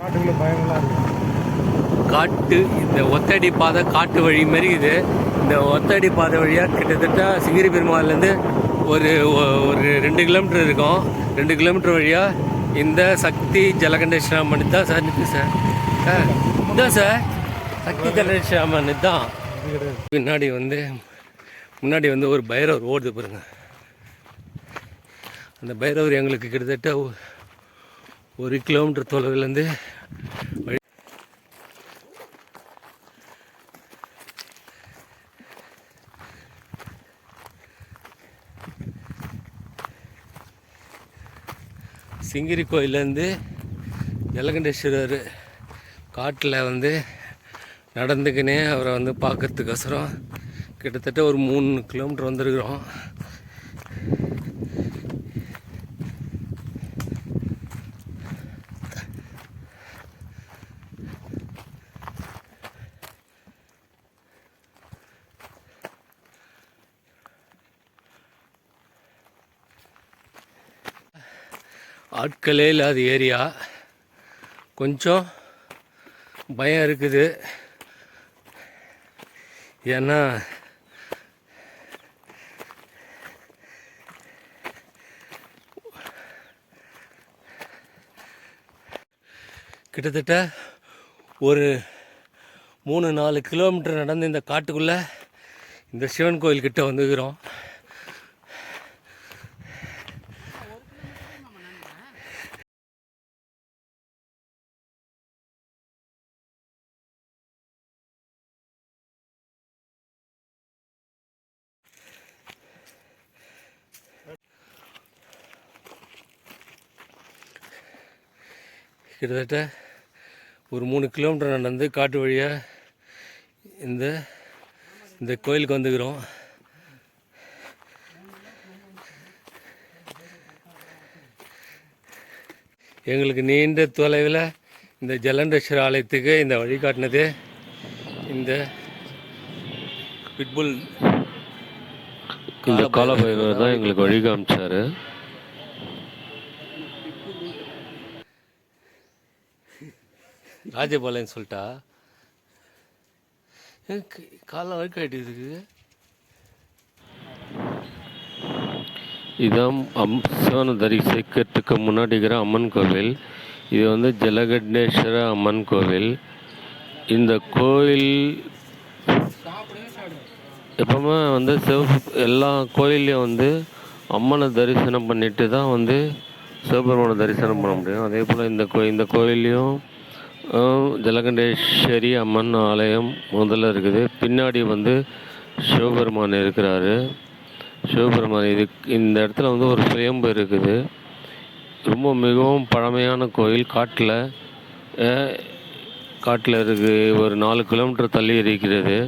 காட்டுக்குள்ள பயமெல்லாம் இருக்கு. காட்டு இந்த ஒத்தடி பாதை காட்டு வழி மாதிரி இது. இந்த ஒத்தடி பாதை வழியாக கிட்டத்தட்ட சிங்கிரி பெருமாள்லேருந்து ஒரு ஒரு ரெண்டு கிலோமீட்டர் இருக்கும். ரெண்டு கிலோமீட்டர் வழியாக இந்த சக்தி ஜலகண்டேஸ்வரம்மன் தான் சார் நிற்கு சார். ஆ இதான் சார். சக்தி ஜலகண்டேஸ்வரம்மன் தான் பின்னாடி வந்து முன்னாடி வந்து ஒரு பைரவர் ஓடுது பாருங்க. அந்த பைரவர் எங்களுக்கு கிட்டத்தட்ட ஒரு கிலோமீட்டர் தொலைவிலேருந்து சிங்கிரி கோயிலேருந்து ஜலகண்டேஸ்வரர் காட்டில் வந்து நடந்துக்கினே அவரை வந்து பார்க்கறதுக்கோசரம் கிட்டத்தட்ட ஒரு மூணு கிலோமீட்டர் வந்திருக்கிறோம். ஆட்களே இல்லாத ஏரியா. கொஞ்சம் பயம் இருக்குது. ஏன்னா கிட்டத்தட்ட ஒரு மூணு நாலு கிலோமீட்டர் நடந்து இந்த காட்டுக்குள்ளே இந்த சிவன் கோயில்கிட்ட வந்துக்கிறோம். கிட்டத்தட்ட ஒரு மூணு கிலோமீட்டர் நடந்து காட்டு வழியாக இந்த இந்த கோயிலுக்கு வந்துக்கிறோம். எங்களுக்கு நீண்ட தொலைவில் இந்த ஜலண்டேஸ்வர ஆலயத்துக்கு இந்த வழிகாட்டினது இந்த பிட்புல் இந்த காலபைரவர் தான் எங்களுக்கு வழி காமிச்சாரு. ராஜபாளையம் சொல்லிட்டா? காலம் வழுக்காயிட்டு இதுக்கு இதான் அம் சிவனை தரிசிக்கிறதுக்கு முன்னாடி இருக்கிற அம்மன் கோவில். இது வந்து ஜலகண்டேஸ்வர அம்மன் கோவில். இந்த கோயில் எப்பவுமே வந்து சிவப்பு எல்லா கோயில்லையும் வந்து அம்மனை தரிசனம் பண்ணிட்டு தான் வந்து சிவபெருமானை தரிசனம் பண்ண முடியும். அதே போல் இந்த கோ இந்த கோயில்லையும் ஜலகண்டேஸ்வரி அம்மன் ஆலயம் முதல்ல இருக்குது. பின்னாடி வந்து சிவபெருமான் இருக்கிறாரு. சிவபெருமான் இது இந்த இடத்துல வந்து ஒரு சுயம்பு இருக்குது. ரொம்ப மிகவும் பழமையான கோயில். காட்டில் காட்டில் இருக்குது ஒரு நாலு கிலோமீட்டர் தள்ளி இருக்கிறது.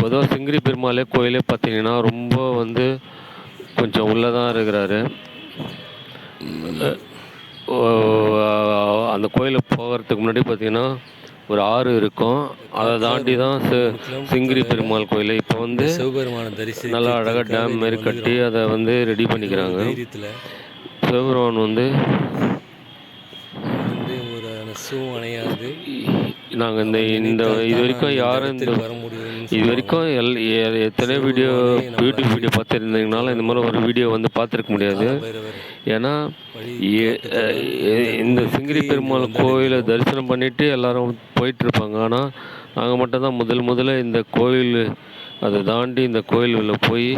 பொதுவாக சிங்கிரி பெருமாளே கோயிலே பார்த்தீங்கன்னா ரொம்ப வந்து கொஞ்சம் உள்ளே தான் இருக்கிறாரு அந்த கோயிலுக்கு போகிறதுக்கு முன்னாடி பார்த்தீங்கன்னா ஒரு ஆறு இருக்கும். அதை தாண்டி தான் சி- சிங்கிரி பெருமாள் கோயில். இப்போ வந்து சிவபெருமான தரிசி நல்லா அழகாக டேம் மாரி கட்டி அதை வந்து ரெடி பண்ணிக்கிறாங்க. சிவபெருமான் வந்து வந்து ஒரு நசுவும் அணையாது நாங்கள் இந்த இந்த இது வரைக்கும் யாரும் இந்த இது வரைக்கும் எல் எத்தனை வீடியோ யூடியூப் வீடியோ பார்த்துருந்தீங்கனால இந்த மாதிரி ஒரு வீடியோ வந்து பார்த்துருக்க முடியாது. ஏன்னா இந்த சிங்கிரி பெருமாள் கோயிலை தரிசனம் பண்ணிட்டு எல்லாரும் போயிட்டு இருப்பாங்க ஆனால் நாங்கள் மட்டும் தான் முதல் முதல்ல இந்த கோயில் அதை தாண்டி இந்த கோயிலுள்ள போய்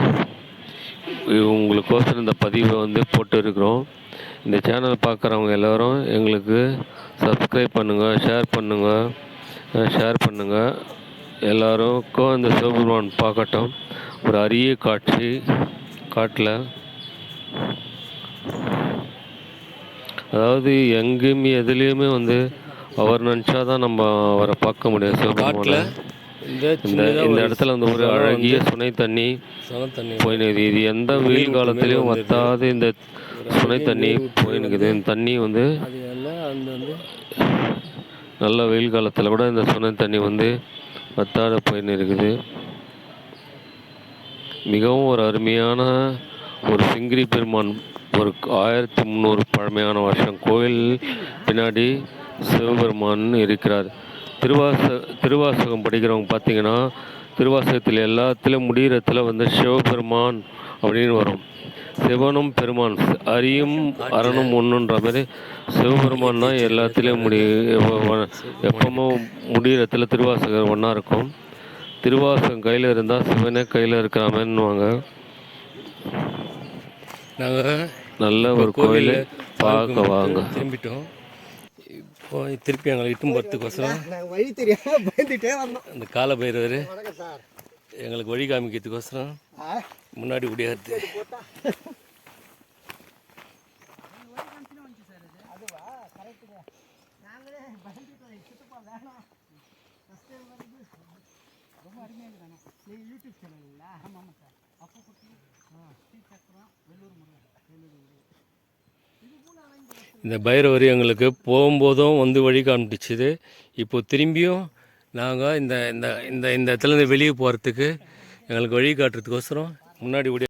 உங்களுக்கோசரம் இந்த பதிவை வந்து போட்டு இருக்கிறோம் இந்த சேனல் பார்க்குறவங்க எல்லோரும் எங்களுக்கு சப்ஸ்கிரைப் பண்ணுங்கள் ஷேர் பண்ணுங்கள் ஷேர் பண்ணுங்கள் எல்லோருக்கும் இந்த சிவபெருமான் பார்க்கட்டும். ஒரு அரிய காட்சி காட்டில். அதாவது எங்கேயுமே எதுலேயுமே வந்து அவர் நினச்சா தான் நம்ம அவரை பார்க்க முடியும் காட்டில்? இந்த இடத்துல வந்து ஒரு அழகிய சுனை தண்ணி போயினுக்குது இது எந்த வெயில் காலத்துலேயும் வத்தாத இந்த சுனை தண்ணி போயினுக்குது இந்த தண்ணி அந்த வந்து நல்ல வெயில் காலத்தில் கூட இந்த சுனை தண்ணி வந்து வத்தாத போயின்னு இருக்குது மிகவும் ஒரு அருமையான ஒரு சிங்கிரி பெருமான் ஒரு ஆயிரத்தி முந்நூறு பழமையான வருஷம். கோயில் பின்னாடி சிவபெருமான் இருக்கிறார். திருவாச திருவாசகம் படிக்கிறவங்க பார்த்தீங்கன்னா திருவாசகத்தில் எல்லாத்துலேயும் முடிகிறத்துல வந்து சிவபெருமான் அப்படின்னு வரும். சிவனும் பெருமான் அரியும் அரணும் ஒன்றுன்ற மாதிரி சிவபெருமான் தான் எல்லாத்துலேயும் முடி எப்பவுமே முடிகிறத்துல திருவாசகம் ஒன்றா இருக்கும். திருவாசகம் கையில் இருந்தால் சிவனே கையில் இருக்கிற மாதிரின்னுவாங்க நாங்கள் நல்ல ஒரு கோயில் பார்க்க வாங்க. திரும்பிட்டோம். இப்போ திருப்பி எங்களை இட்டும் போகிறதுக்கோசரம் வழி தெரியாம பயந்துட்டே வந்தோம். அந்த கால பைரவர் எங்களுக்கு வழி காமிக்கிறதுக்கோசரம் முன்னாடி ரொம்ப அருமையாக நீ யூடியூப் சேனல்ல ஆமாம் ஆமாம் சார். அப்போ குட்டி ஆ ஸ்ரீ சக்கரம் வெள்ளூர் முருகன். வெள்ளூர் முருகன். இந்த பைரவர் எங்களுக்கு போகும்போதும் வந்து வழி காமிச்சிது இப்போ திரும்பியும் நாங்கள் இந்த இந்த இந்த இந்த இடத்துலேருந்து வெளியே போகிறதுக்கு எங்களுக்கு வழி காட்டுறதுக்கோசரம் முன்னாடி ஓடி